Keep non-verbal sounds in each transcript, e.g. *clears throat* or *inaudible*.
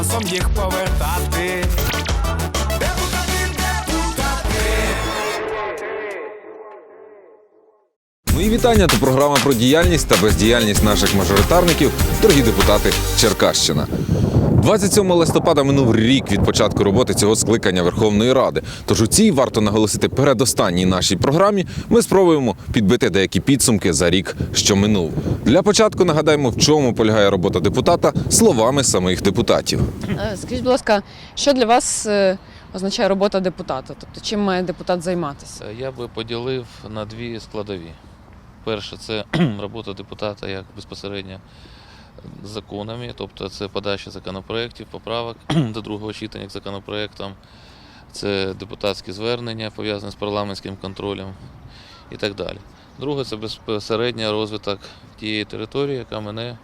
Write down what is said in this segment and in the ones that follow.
шансом їх повертати. Ну і вітання. То програма про діяльність та бездіяльність наших мажоритарників, дорогі депутати Черкащина. 27 листопада минув рік від початку роботи цього скликання Верховної Ради. Тож у цій варто наголосити передостанній нашій програмі. Ми спробуємо підбити деякі підсумки за рік, що минув. Для початку нагадаємо, в чому полягає робота депутата словами самих депутатів. Е, Скажіть, будь ласка, що для вас е, означає робота депутата? Тобто чим має депутат займатися? Е, Я би поділив на дві складові. Перше, це *clears throat* робота депутата як безпосередньо законами, тобто це подача законопроєктів, поправок *clears throat* до другого читання к законопроєктам, це депутатські звернення, пов'язані з парламентським контролем і так далі. Друге, це безпосередньо розвиток тієї території, яка мене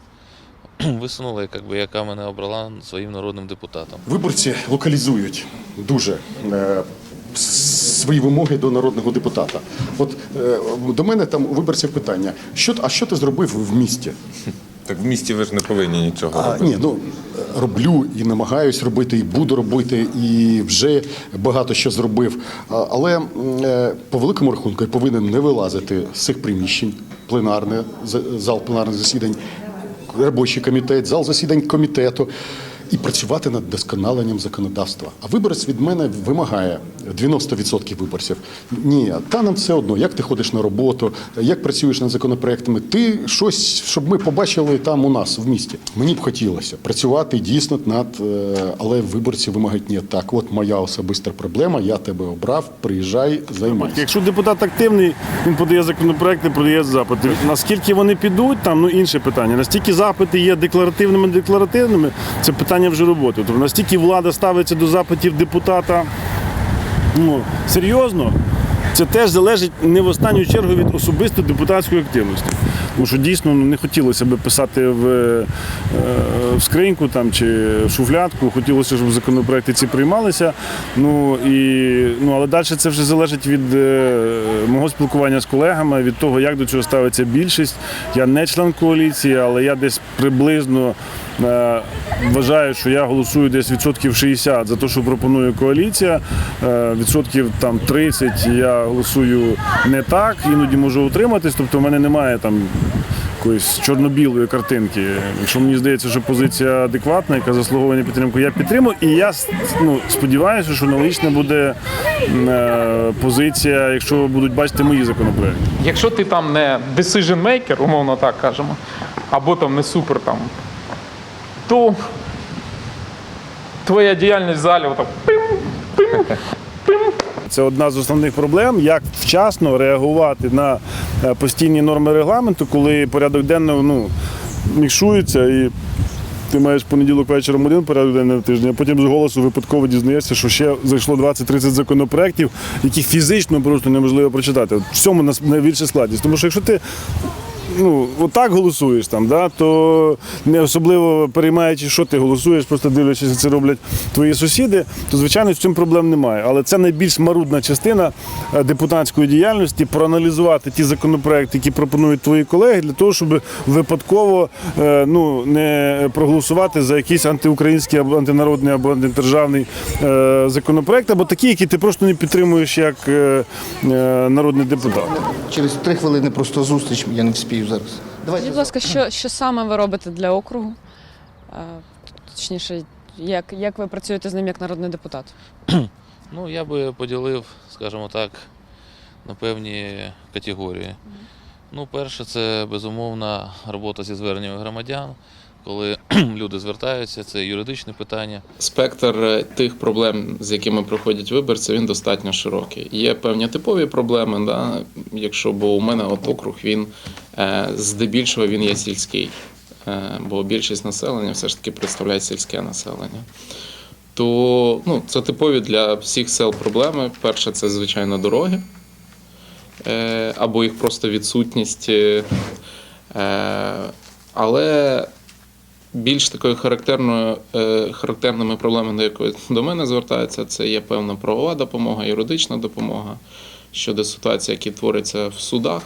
*clears throat* висунула, якби, яка мене обрала своїм народним депутатом. Виборці локалізують дуже е, свої вимоги до народного депутата. От е, до мене там у виборців питання: що, а що ти зробив в місті? Так в місті ви ж не повинні нічого А, ні, ну роблю і намагаюсь робити, і буду робити, і вже багато що зробив. Але е, по великому рахунку я повинен не вилазити з цих приміщень, пленарне, за- зал пленарних засідань, робочий комітет, зал засідань комітету. І працювати над досконаленням законодавства. А виборець від мене вимагає 90% виборців. Ні, та нам все одно, як ти ходиш на роботу, як працюєш над законопроектами. Ти щось, щоб ми побачили там у нас в місті. Мені б хотілося працювати дійсно над, е, але виборці вимагають ні. Так, от моя особиста проблема, я тебе обрав, приїжджай, займайся. Якщо депутат активний, він подає законопроекти, подає запити. Наскільки вони підуть, там ну інше питання. Настільки запити є декларативними, декларативними, це питання вже роботи. Тобто настільки влада ставиться до запитів депутата ну, серйозно, це теж залежить не в останню чергу від особистої депутатської активності. Тому що дійсно ну, не хотілося б писати в, е, в скриньку там, чи шуфлятку, хотілося, щоб законопроекти ці приймалися. Ну, і, ну, але далі це вже залежить від е, мого спілкування з колегами, від того, як до цього ставиться більшість. Я не член коаліції, але я десь приблизно е, вважаю, що я голосую десь відсотків 60 за те, що пропонує коаліція. Е, відсотків там 30 я голосую не так, іноді можу утриматись, тобто в мене немає там якоїсь чорно-білої картинки. Якщо мені здається, що позиція адекватна, яка заслуговує на підтримку, я підтримую. І я ну, сподіваюся, що аналогічна буде е, позиція, якщо будуть бачити мої законопроекти. Якщо ти там не decision maker, умовно так кажемо, або там не супер там, то твоя діяльність в залі отак пим, пим, пим, Це одна з основних проблем, як вчасно реагувати на постійні норми регламенту, коли порядок денний ну, мікшується і. Ти маєш понеділок вечором один порядок на тиждень, а потім з голосу випадково дізнаєшся, що ще зайшло 20-30 законопроєктів, які фізично просто неможливо прочитати. В цьому найбільша складність. Тому що якщо ти ну, отак голосуєш там, да, то не особливо переймаючи, що ти голосуєш, просто дивлячись, як це роблять твої сусіди, то звичайно з цим проблем немає. Але це найбільш марудна частина е, депутатської діяльності проаналізувати ті законопроекти, які пропонують твої колеги, для того, щоб випадково е, ну, не проголосувати за якийсь антиукраїнський або антинародний або антидержавний е, законопроект, або такі, які ти просто не підтримуєш як народний депутат. Через три хвилини просто зустріч, я не вспію зараз. Давайте. Будь ласка, що, що саме ви робите для округу? Е, Точніше, як, як ви працюєте з ним як народний депутат? *clears throat* Ну, я би поділив, скажімо так, на певні категорії. Ну, перше, це безумовна робота зі зверненнями громадян, коли *clears throat* люди звертаються, це юридичне питання. Спектр е, тих проблем, з якими приходять виборці, він достатньо широкий. Є певні типові проблеми, да? якщо бо у мене от округ він е, здебільшого він є сільський, е, бо більшість населення все ж таки представляє сільське населення. То ну, це типові для всіх сел проблеми. Перше, це звичайно дороги, або їх просто відсутність. Але більш такою характерною, е, характерними проблемами, до якої до мене звертаються, це є певна правова допомога, юридична допомога щодо ситуації, які творяться в судах.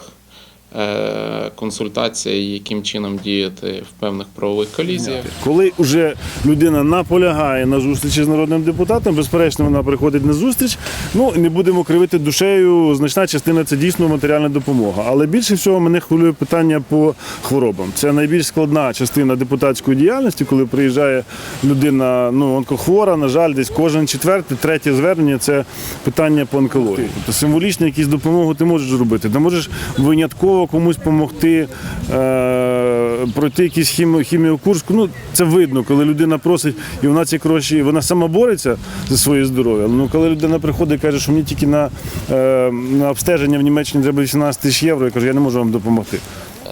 Е, консультація, яким чином діяти в певних правових колізіях. Коли вже людина наполягає на зустрічі з народним депутатом, безперечно, вона приходить на зустріч. Ну не будемо кривити душею. Значна частина це дійсно матеріальна допомога. Але більше всього мене хвилює питання по хворобам. Це найбільш складна частина депутатської діяльності, коли приїжджає людина, ну онкохвора. На жаль, десь кожен четвертий, третє звернення це питання по онкології. Тобто символічно якусь допомогу ти можеш зробити. Ти можеш винятково комусь допомогти е, пройти якийсь хімі, хіміокурс. Ну це видно, коли людина просить, і вона ці гроші, вона сама бореться за своє здоров'я. Ну коли людина приходить і каже, що мені тільки на, е, на обстеження в Німеччині треба 18 тисяч євро, я кажу, я не можу вам допомогти.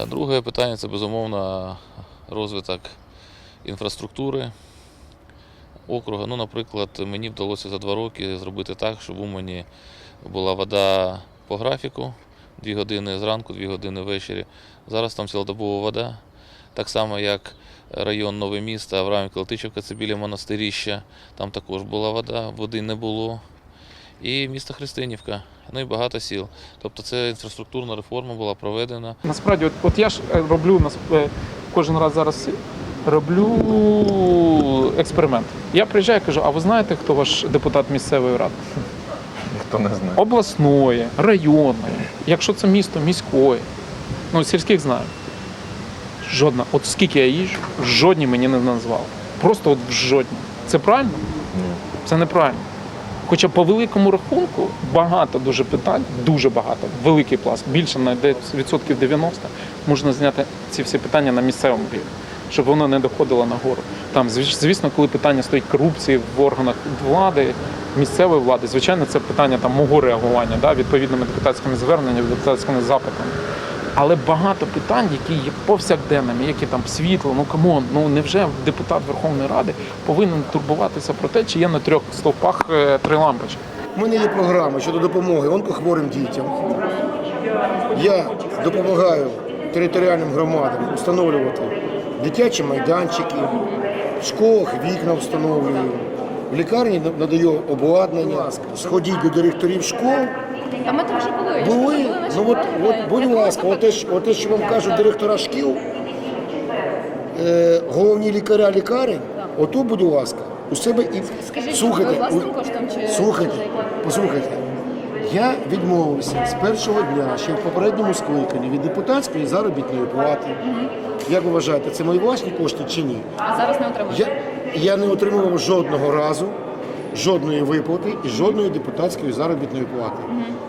Е, Друге питання це безумовно розвиток інфраструктури округа. Ну, наприклад, мені вдалося за два роки зробити так, щоб в Умані була вода по графіку, дві години зранку, дві години ввечері. Зараз там цілодобова вода. Так само, як район Нове місто, Авраамівка, Летичівка, це біля монастиріща. Там також була вода, води не було. І місто Христинівка, ну і багато сіл. Тобто це інфраструктурна реформа була проведена. Насправді, от, от я ж е, роблю е, кожен раз зараз роблю експеримент. Я приїжджаю і кажу, а ви знаєте, хто ваш депутат місцевої ради? Ніхто не знає. Обласної, районної, якщо це місто міської, ну сільських знаю. Жодна. От скільки я їжджу, жодні мені не назвали. Просто от жодні. Це правильно? Це неправильно. Хоча по великому рахунку багато дуже питань, дуже багато, великий пласт, більше на десь відсотків 90 можна зняти ці всі питання на місцевому рівні, щоб воно не доходило нагору. Там, звіс- звісно, коли питання стоїть корупції в органах влади, місцевої влади, звичайно, це питання там мого реагування, да, відповідними депутатськими зверненнями, депутатськими запитами. Але багато питань, які є повсякденними, які там світло, ну камон, ну невже депутат Верховної Ради повинен турбуватися про те, чи є на трьох стовпах е, три лампочки? У мене є програма щодо допомоги онкохворим дітям. Я допомагаю територіальним громадам встановлювати дитячі майданчики, в школах вікна встановлюю, в лікарні надаю обладнання. Сходіть до директорів школ. Та ми там вже були. Були, ну от, от будь ласка, от те, що- вам кажуть директора шкіл, е, головні лікаря лікарень, ото, будь ласка, у себе і Скажіть, слухайте, власним у- коштом чи слухайте, послухайте. Я відмовився з першого дня, ще в попередньому скликанні від депутатської заробітної плати. Як ви вважаєте, це мої власні кошти чи ні? А зараз не отримуєте? Я, я не отримував жодного разу жодної виплати і жодної депутатської заробітної плати.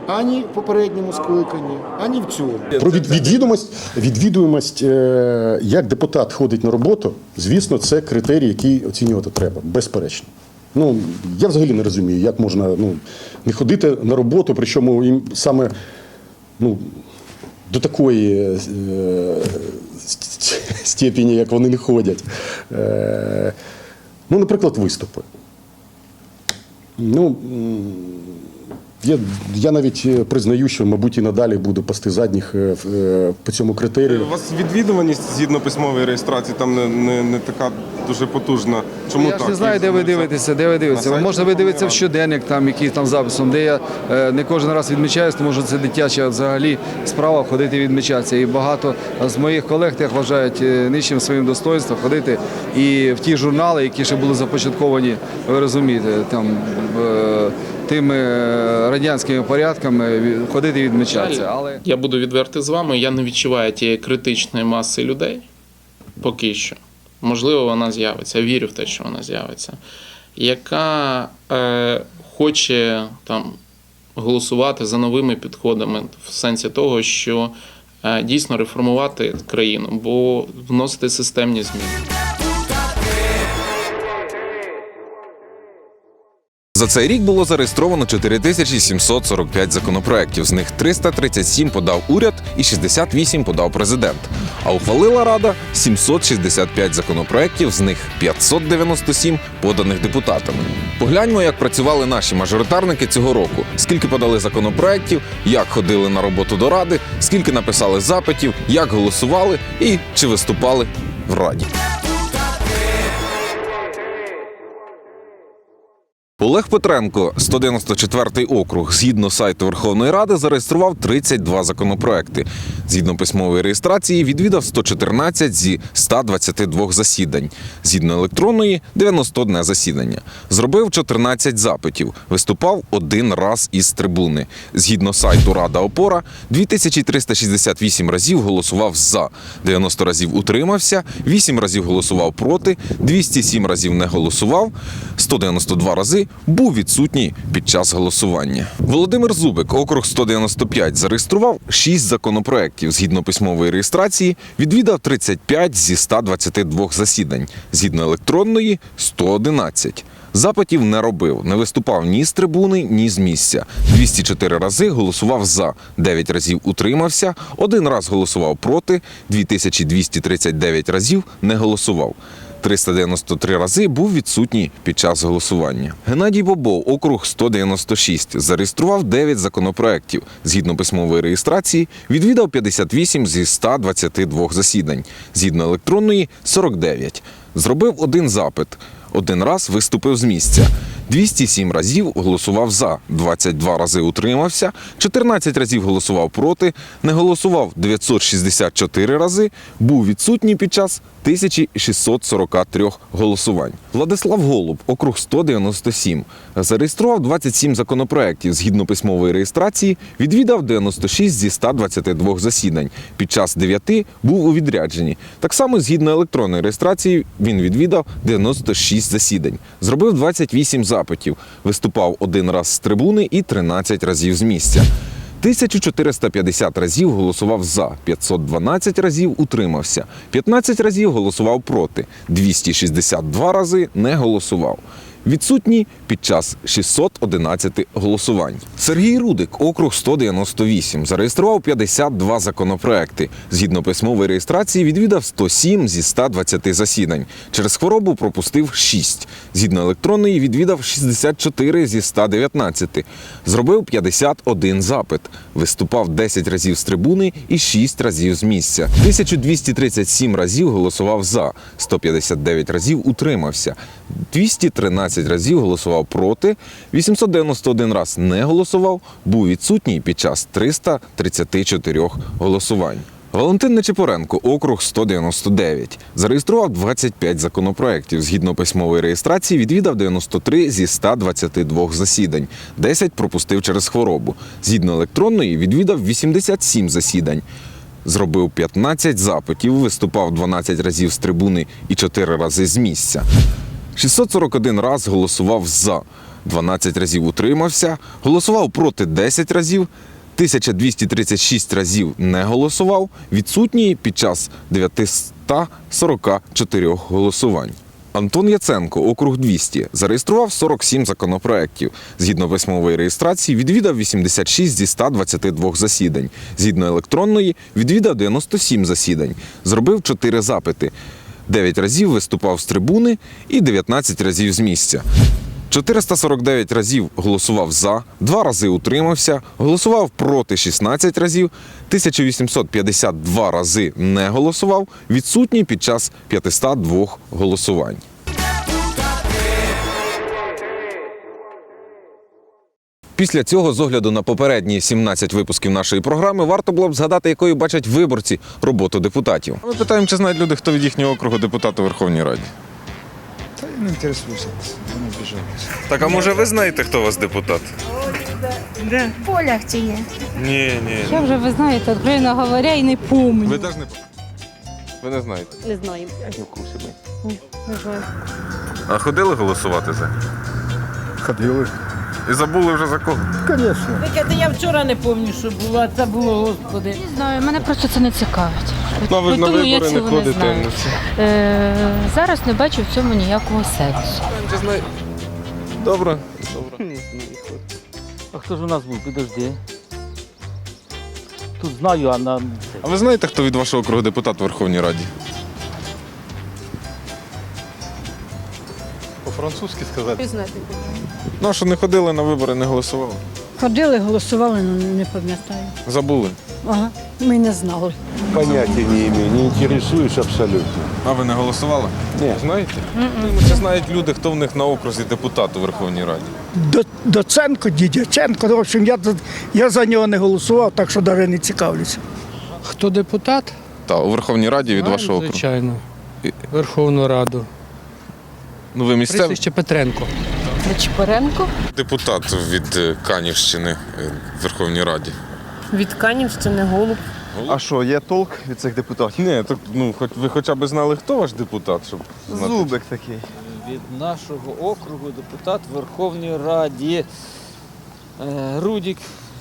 Ані в попередньому скликанні, ані в цьому. Про від- відвідуваність, відвідуємость, е, як депутат ходить на роботу, звісно, це критерій, який оцінювати треба, безперечно. Ну, я взагалі не розумію, як можна ну, не ходити на роботу, причому їм саме ну, до такої е, степені, як вони не ходять. Е, ну, наприклад, виступи. Ну, я, я навіть е, признаю, що, мабуть, і надалі буду пасти задніх е, е, по цьому критерію. У вас відвідуваність згідно письмової реєстрації там не, не, не така дуже потужна. Чому Я так? ж не знаю, де ви дивитеся, де ви дивитеся. Можна ви дивитися в щоденник, там якийсь там записом, де я е, не кожен раз відмічаюсь, тому що це дитяча взагалі справа ходити відмічатися. І багато з моїх колег як вважають е, нижчим своїм достоинством ходити і в ті журнали, які ще були започатковані, ви розумієте, там е, тими е, радянськими порядками ходити відмічатися. Але Я буду відвертий з вами. Я не відчуваю тієї критичної маси людей поки що. Можливо, вона з'явиться. Я вірю в те, що вона з'явиться, яка е, хоче там голосувати за новими підходами в сенсі того, що е, дійсно реформувати країну, бо вносити системні зміни. За цей рік було зареєстровано 4745 законопроєктів, з них 337 подав уряд і 68 подав президент. А ухвалила Рада 765 законопроєктів, з них 597 поданих депутатами. Погляньмо, як працювали наші мажоритарники цього року. Скільки подали законопроєктів, як ходили на роботу до ради, скільки написали запитів, як голосували і чи виступали в раді. Олег Петренко, 194 округ, згідно сайту Верховної Ради, зареєстрував 32 законопроекти. Згідно письмової реєстрації, відвідав 114 зі 122 засідань. Згідно електронної 91 засідання. Зробив 14 запитів. Виступав один раз із трибуни. Згідно сайту Рада Опора, 2368 разів голосував за, 90 разів утримався, 8 разів голосував проти, 207 разів не голосував, 192 рази був відсутній під час голосування. Володимир Зубик, округ 195, зареєстрував 6 законопроєктів. Згідно письмової реєстрації, відвідав 35 зі 122 засідань. Згідно електронної 111. Запитів не робив, не виступав ні з трибуни, ні з місця. 204 рази голосував за, 9 разів утримався, один раз голосував проти, 2239 разів не голосував. 393 рази був відсутній під час голосування. Геннадій Бобов, округ 196, зареєстрував 9 законопроєктів. Згідно письмової реєстрації, відвідав 58 зі 122 засідань. Згідно електронної 49. Зробив один запит. Один раз виступив з місця. 207 разів голосував за, 22 рази утримався, 14 разів голосував проти, не голосував 964 рази, був відсутній під час 1643 голосувань. Владислав Голуб, округ 197, зареєстрував 27 законопроєктів. Згідно письмової реєстрації, відвідав 96 зі 122 засідань. Під час 9 був у відрядженні. Так само, згідно електронної реєстрації, він відвідав 96 засідань. Зробив 28 запитів, виступав один раз з трибуни і 13 разів з місця. 1450 разів голосував за, 512 разів утримався, 15 разів голосував проти, 262 рази не голосував. Відсутні під час 611 голосувань. Сергій Рудик, округ 198, зареєстрував 52 законопроекти. Згідно письмової реєстрації, відвідав 107 зі 120 засідань. Через хворобу пропустив 6. Згідно електронної відвідав 64 зі 119. Зробив 51 запит. Виступав 10 разів з трибуни і 6 разів з місця. 1237 разів голосував за, 159 разів утримався. 213 разів голосував проти, 891 раз не голосував, був відсутній під час 334 голосувань. Валентин Нечипоренко, округ 199, зареєстрував 25 законопроєктів. Згідно письмової реєстрації, відвідав 93 зі 122 засідань, 10 пропустив через хворобу. Згідно електронної, відвідав 87 засідань. Зробив 15 запитів, виступав 12 разів з трибуни і 4 рази з місця. 641 раз голосував за, 12 разів утримався, голосував проти 10 разів, 1236 разів не голосував, відсутній під час 944 голосувань. Антон Яценко, округ 200, зареєстрував 47 законопроєктів. Згідно письмової реєстрації, відвідав 86 зі 122 засідань. Згідно електронної, відвідав 97 засідань. Зробив 4 запити. 9 разів виступав з трибуни і 19 разів з місця. 449 разів голосував за, 2 рази утримався, голосував проти 16 разів, 1852 рази не голосував, відсутній під час 502 голосувань. Після цього, з огляду на попередні 17 випусків нашої програми, варто було б згадати, якою бачать виборці роботу депутатів. Ми питаємо, чи знають люди, хто від їхнього округу депутат у Верховній Раді. Та я не інтересуюся, вони біжать. Так, а може ви знаєте, хто у вас депутат? В полях чи є? Ні, ні. Я вже, ви знаєте, откровенно говоря, і не помню. Ви теж не ви не знаєте. Не знаю. Не в курсі ми. Не знаю. А ходили голосувати за? Ходили. І забули вже за кого? Звісно. Таке, я вчора не пам'ятаю, що було, а це було, господи. Не знаю, мене просто це не цікавить. Ну, ви на Тому я вибори не цього не ходите. знаю. ну, це- Е, зараз не бачу в цьому ніякого сенсу. Добре. А хто ж у нас був? Підожди. Тут знаю, а на. А ви знаєте, хто від вашого округу депутат у Верховній Раді? По-французьки сказати. Ну, а що не ходили на вибори, не голосували? Ходили, голосували, але не пам'ятаю. Забули. Ага, ми не знали. Поняття не имею, не интересуюсь абсолютно. А ви не голосували? Ні. Знаєте? Ну, Чи знають люди, хто в них на окрузі депутат у Верховній Раді? До, Доценко, Дідяченко. В общем, я, я за нього не голосував, так що навіть не цікавлюся. Хто депутат? Так, у Верховній Раді від Знаємо, вашого округу. Звичайно. Верховну Раду. Ну ви місцевий Прізвище Петренко. Нечипоренко. депутат від е, Канівщини е, в Верховній Раді. Від Канівщини голуб. А що, є толк від цих депутатів? Ні, так ну хоч ви хоча б знали, хто ваш депутат, щоб знати. Зубик такий. Від нашого округу депутат в Верховній Раді е, Рудік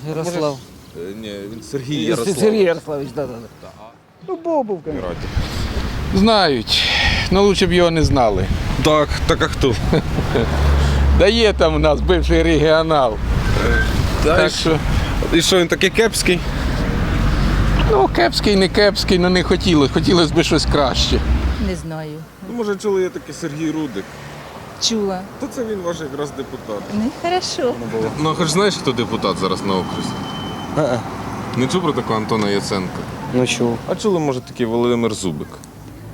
Ярослав. Е, Ні, він Сергій Ярослав. Сергій Ярославович, да, да. Ну, Бобов, Раді. Знають. Ну лучше б його не знали. Так, так а хто? *laughs* Да є там у нас бивший регіонал. Так що, І що він такий кепський? ну, кепський, не кепський, ну не хотілося. Хотілося б щось краще. Не знаю. Ну, може, чули є такий Сергій Рудик. Чула. То це він ваш якраз депутат. Ну, хорошо. Ну, хоч знаєш, хто депутат зараз на окрузі? Не чув про такого Антона Яценка? Ну чув. А чули, може, такий Володимир Зубик?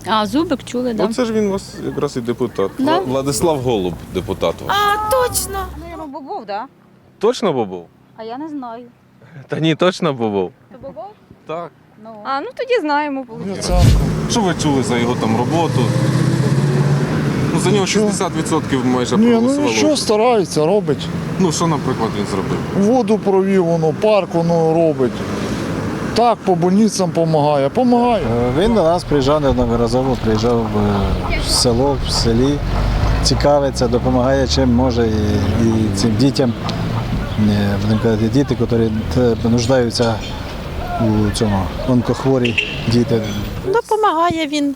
А, зубик чули, да. Оце ж він у вас якраз і депутат. Да. Владислав Голуб, депутат ваш. А, точно! Ну, Бобов, так? Точно Бобов? А я не знаю. Та ні, точно Бобов. То Бобов? Так. А, ну тоді знаємо. Що ви чули за його там роботу? Ну, за нього 60% майже проголосувало. старається, робить. Ну, що, наприклад, він зробив? Воду провів, воно, парк воно робить. Так, по больницям допомагає. Помагає. Він до нас приїжджав неодноразово, приїжджав в село, в селі, цікавиться, допомагає чим може і, і цим дітям, е, будемо казати, діти, які нуждаються у цьому онкохворі діти. Допомагає він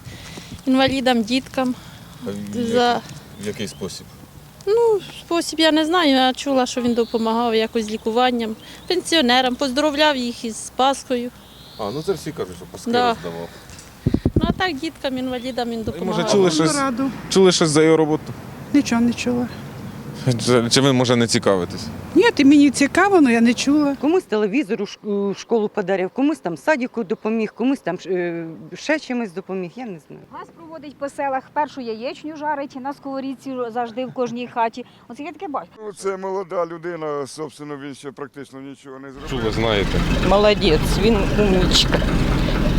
інвалідам, діткам. За В який спосіб? Ну, спосіб я не знаю. Я чула, що він допомагав якось з лікуванням пенсіонерам, поздоровляв їх із Пасхою. А, ну це всі кажуть, що паски Да. роздавав. Ну а так діткам, інвалідам він допомагав. може, чули щось, чули щось за його роботу? Нічого не чула. Чи, ви, може, не цікавитесь? Ні, ти мені цікаво, але я не чула. Комусь телевізор у школу подарив, комусь там садіку допоміг, комусь там е, ще чимось допоміг, я не знаю. Газ проводить по селах, першу яєчню жарить на сковорідці завжди в кожній хаті. Оце я таке бачу. Ну, Це молода людина, собственно, він ще практично нічого не зробив. Чули, знаєте. Молодець, він умнічка.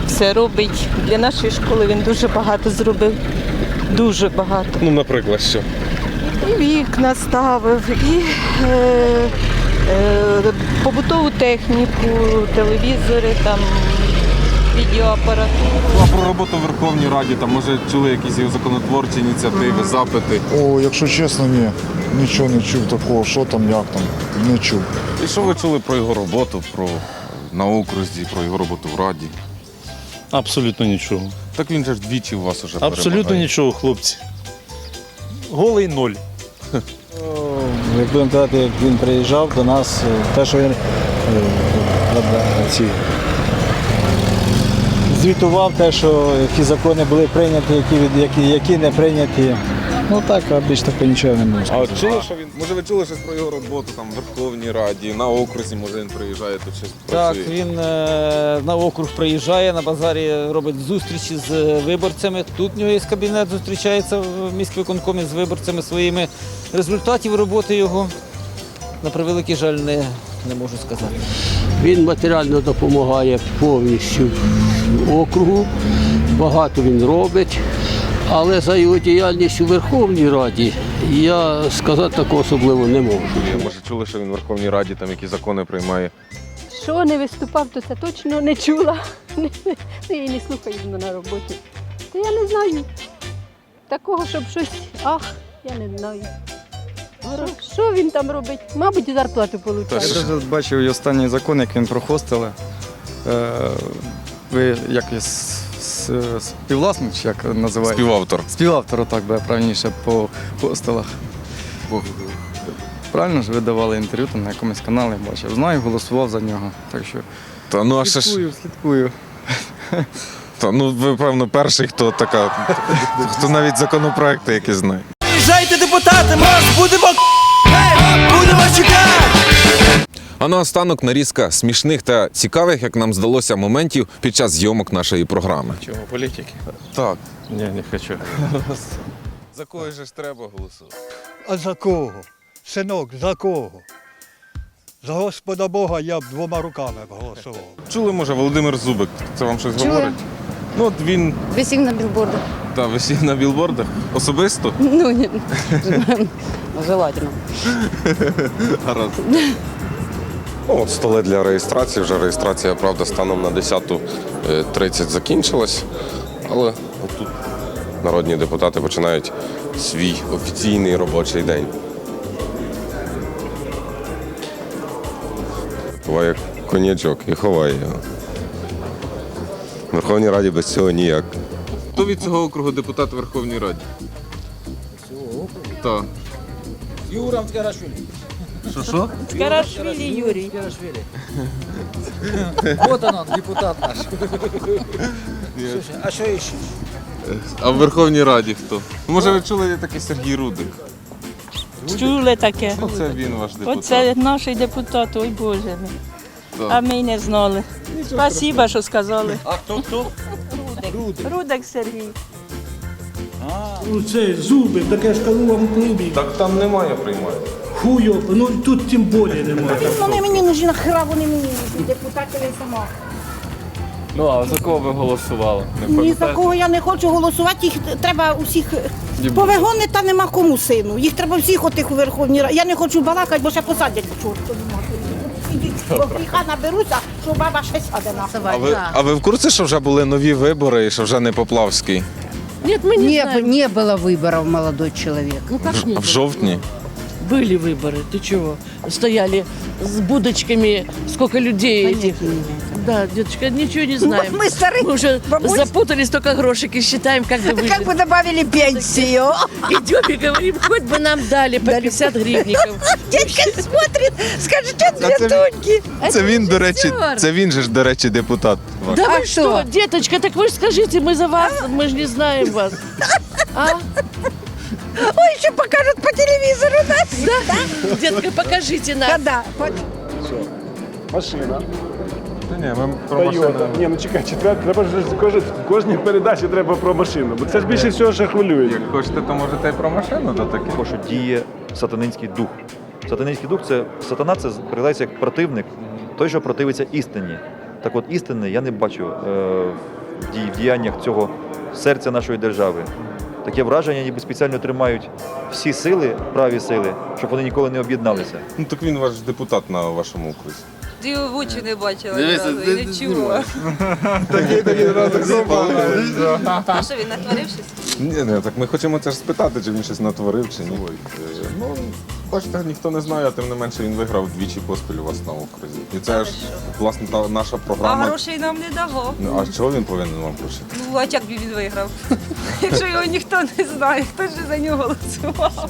Все робить. Для нашої школи він дуже багато зробив. Дуже багато. Ну, наприклад, що? І вікна ставив, і е, е, побутову техніку, телевізори, там, відеоапаратуру. Ну, а про роботу в Верховній Раді, там, може, чули якісь його законотворчі ініціативи, запити. О, якщо чесно, ні. Нічого не чув такого, що там, як там. Не чув. І що ви чули про його роботу, про на окрузі, про його роботу в Раді? Абсолютно нічого. Так він же ж двічі у вас уже Абсолютно перемагає. нічого, хлопці. Голий ноль. Як будемо казати, як він приїжджав до нас, е, те, що він е, ці, звітував, те, що які закони були прийняті, які, які, які не прийняті. Ну так, а більш такого нічого не можу. А от чули, що він. Може, ви чули щось про його роботу там в Верховній Раді, на окрузі, може він приїжджає тут щось Так, працює. він е, на округ приїжджає, на базарі робить зустрічі з е, виборцями. Тут в нього є кабінет, зустрічається в міськвиконкомі з виборцями своїми. Результатів роботи його, на превеликий жаль, не, не можу сказати. Він матеріально допомагає повністю округу. Багато він робить. Але за його діяльність у Верховній Раді я сказати такого особливо не можу. Може, чули, що він в Верховній Раді там які закони приймає. Що не виступав, то це точно не чула. *laughs* Я її не слухаю на роботі. Та я не знаю. Такого, щоб щось. Ах, я не знаю. Що, що він там робить? Мабуть, зарплату Та отримує. що ж? бачив і останній закон, як він прохостили. Е, ви як є співвласник, як називаєте? Співавтор. Співавтор, так би правильніше по хостелах. Правильно ж ви давали інтерв'ю там на якомусь каналі, бачив. Знаю, голосував за нього. Так що Та ну а ще ж. слідкую, слідкую. Та, ну ви, певно, перший, хто така, хто навіть законопроекти які знає. Приїжджайте, депутати, ми вас будемо будемо чекати. А наостанок нарізка смішних та цікавих, як нам здалося, моментів під час зйомок нашої програми. Чого, політики? Так. Ні, не хочу. *laughs* За кого ж треба голосувати? А за кого? Синок, за кого? За Господа Бога я б двома руками б голосував. *laughs* Чули, може, Володимир Зубик, це вам щось Чули. говорить? Ну, от він Висів на білбордах. та, висів на білбордах особисто. Ну, ні. *laughs* Желательно. Гаразд. Ну, от столи для реєстрації. Вже реєстрація, правда, станом на 10.30 закінчилась. Але тут народні депутати починають свій офіційний робочий день. Ховає конячок і ховає його. В Верховній Раді без цього ніяк. Хто від цього округу депутат Верховній Раді? Цього округу? Так. Юрам Ткарашвили. Що що? Ткарашвили Юрий. Вот он, депутат наш. Слушай, а что ищешь? А в Верховній Раді хто? Може, ви чули є такий Сергій Рудик? Чули таке. Оце він ваш депутат. Оце наш депутат, ой Боже мій. А ми й не знали. Спасибо, що сказали. А кто кто? Рудик. Рудик Сергій. Ну це зуби, так я ж кажу вам в клубі. Так там немає приймати Хуйо, ну тут тим більше немає. Вони мені нужні нахера, вони мені нужні. Депутати я сама. Ну, а за кого ви голосували? Не Ні за пам'ятаєте? кого я не хочу голосувати, їх треба усіх повигони та нема кому сину. Їх треба всіх отих у Верховній Раді. Я не хочу балакати, бо ще посадять до чорту. Бо гріха наберуся, що баба ще сяде на А ви, а ви в курсі, що вже були нові вибори і що вже не Поплавський? Нет, мы не, знаем. не было выборов, молодой человек. Ну как не В жовтні? Были выборы, ты чего? Стояли с будочками, сколько людей этих. Да, деточка, ничего не знаем. Мы старые Мы уже бабуль- запутались, только грошики считаем, как бы выжить. *laughs* Как бы добавили пенсию. *laughs* Идем и говорим, хоть бы нам дали по 50 гривников. *laughs* Дядька смотрит, скажет, что А це, цветуньки. це він, до речі, визитер. це він же ж, до речі, депутат. ваш. Да А вы что, деточка, так вы же скажите, мы за вас, мы же не знаем вас. А? Ой, еще покажут по телевизору нас. Да? Детка, покажите нам. Да, Машина. Та ні, ми про Тойота. машину. Ні, ну чекай, четвер, треба ж кожен, кожній передачі треба про машину, бо це ж більше всього, що хвилює. Як хочете, то можете і про машину до таке. що діє сатанинський дух. Сатанинський дух це сатана, це перекладається як противник, той, що противиться істині. Так от істини я не бачу е, в дій- в діяннях цього серця нашої держави. Таке враження, ніби спеціально тримають всі сили, праві сили, щоб вони ніколи не об'єдналися. Ну так він ваш депутат на вашому окрузі. Ти його в очі не бачила одразу і не чула. Такий такий разок запалив. А що він натворив щось? Ні, ні, так ми хочемо це ж спитати, чи він щось натворив, чи ні. Е, Ну, бачите, ніхто не знає, а тим не менше він виграв двічі поспіль у вас на окрузі. І це ж, власне, та наша програма. А грошей нам не давав. Ну, а чого він повинен вам гроші? Ну, а як би він виграв? *laughs* Якщо його ніхто не знає, хто ж за нього голосував?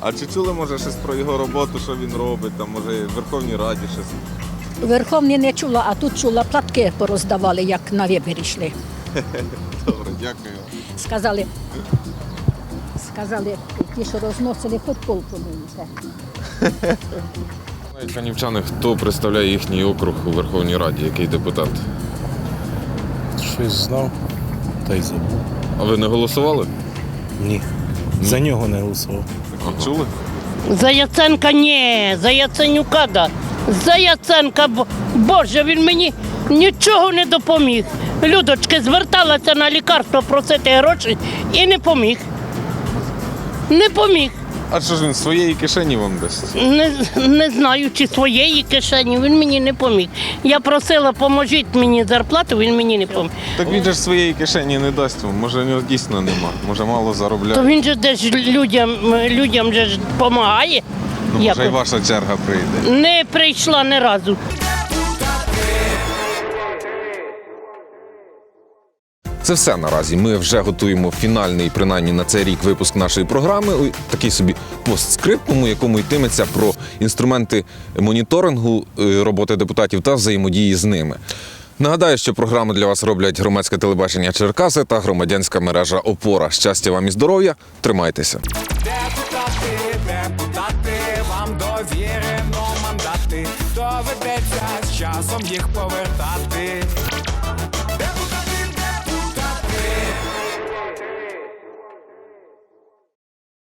А чи чули, може, щось про його роботу, що він робить, там, може, в Верховній Раді щось? Верховні не чула, а тут чула, платки пороздавали, як на вибір йшли. *laughs* Добре, дякую. Сказали, сказали, ті, що розносили, хоч пол помилися. Знають *laughs* Канівчани, хто представляє їхній округ у Верховній Раді, який депутат? Щось знав, та й забув. А ви не голосували? Ні. За нього не голосував. А чули? За Яценка ні, за Яценюка да. За Яценка, Боже, він мені нічого не допоміг. Людочки зверталася на лікарство просити гроші і не поміг. Не поміг. А що ж він своєї кишені вам дасть? Не, не знаю, чи своєї кишені, він мені не поміг. Я просила, поможіть мені зарплату, він мені не поміг. Так він же ж своєї кишені не дасть вам. Може, у нього дійсно нема. Може, мало заробляє. То він же десь людям, людям же ж допомагає. Ну, може, і ваша черга прийде. Не прийшла ні разу. Це все наразі. Ми вже готуємо фінальний, принаймні на цей рік, випуск нашої програми. Такий собі постскриптум, якому йтиметься про інструменти моніторингу е, роботи депутатів та взаємодії з ними. Нагадаю, що програму для вас роблять громадське телебачення Черкаси та громадянська мережа Опора. Щастя вам і здоров'я! Тримайтеся! Депутати, депутати, вам довірено мандати. То ви часом їх повертати.